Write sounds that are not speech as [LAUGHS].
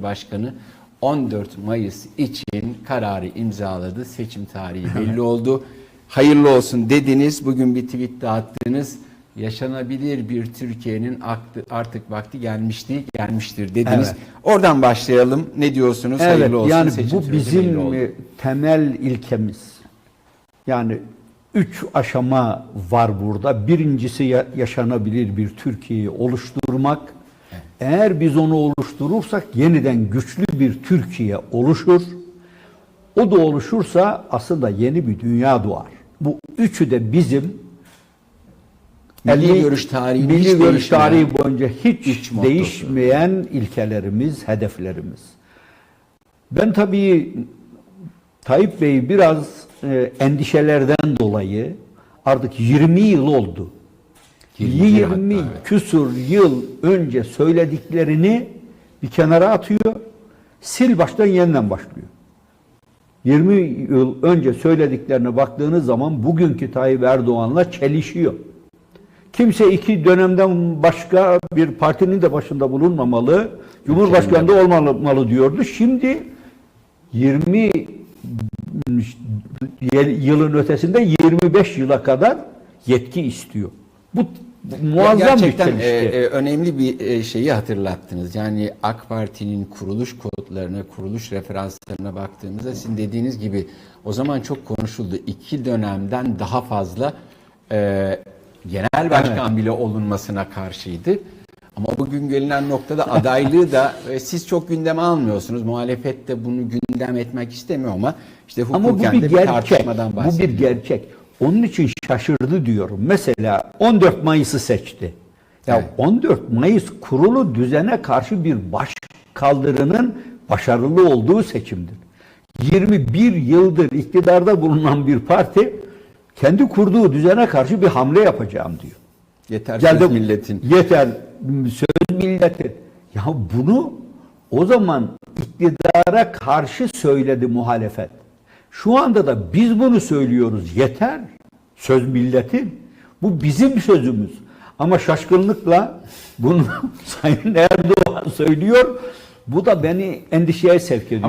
Cumhurbaşkanı 14 Mayıs için kararı imzaladı. Seçim tarihi belli oldu. Hayırlı olsun dediniz. Bugün bir tweet de attınız. Yaşanabilir bir Türkiye'nin artık vakti gelmişti, gelmiştir dediniz. Evet. Oradan başlayalım. Ne diyorsunuz? Evet Hayırlı olsun. yani Seçim bu bizim temel ilkemiz. Yani üç aşama var burada. Birincisi ya- yaşanabilir bir Türkiye'yi oluşturmak. Eğer biz onu oluşturursak yeniden güçlü bir Türkiye oluşur. O da oluşursa aslında yeni bir dünya doğar. Bu üçü de bizim Milli elli- görüş tarihinin milli hiç görüş tarihi boyunca hiç mottosu. değişmeyen ilkelerimiz, hedeflerimiz. Ben tabii Tayyip Bey biraz e, endişelerden dolayı artık 20 yıl oldu. 21 20 hatta, evet. küsur yıl önce söylediklerini bir kenara atıyor, sil baştan yeniden başlıyor. 20 yıl önce söylediklerine baktığınız zaman bugünkü Tayyip Erdoğan'la çelişiyor. Kimse iki dönemden başka bir partinin de başında bulunmamalı, Cumhurbaşkanı da olmamalı diyordu. Şimdi 20 yılın ötesinde 25 yıla kadar yetki istiyor. Bu muazzam Gerçekten e, e, önemli bir e, şeyi hatırlattınız. Yani AK Parti'nin kuruluş kodlarına, kuruluş referanslarına baktığımızda sizin dediğiniz gibi o zaman çok konuşuldu. İki dönemden daha fazla e, genel başkan bile olunmasına karşıydı. Ama bugün gelinen noktada adaylığı da [LAUGHS] e, siz çok gündeme almıyorsunuz. Muhalefet de bunu gündem etmek istemiyor ama işte Ama bu hukuken bir de bir gerçek. tartışmadan Bu bahsediyor. bir gerçek. Onun için şaşırdı diyorum. Mesela 14 Mayıs'ı seçti. Ya Evet. 14 Mayıs kurulu düzene karşı bir baş kaldırının başarılı olduğu seçimdir. 21 yıldır iktidarda bulunan bir parti kendi kurduğu düzene karşı bir hamle yapacağım diyor. Yeter Geldi söz milletin. Yeter söz milletin. Ya bunu o zaman iktidara karşı söyledi muhalefet. Şu anda da biz bunu söylüyoruz. Yeter. Söz milletin. Bu bizim sözümüz. Ama şaşkınlıkla bunu [LAUGHS] Sayın Erdoğan söylüyor. Bu da beni endişeye sevk ediyor. Ama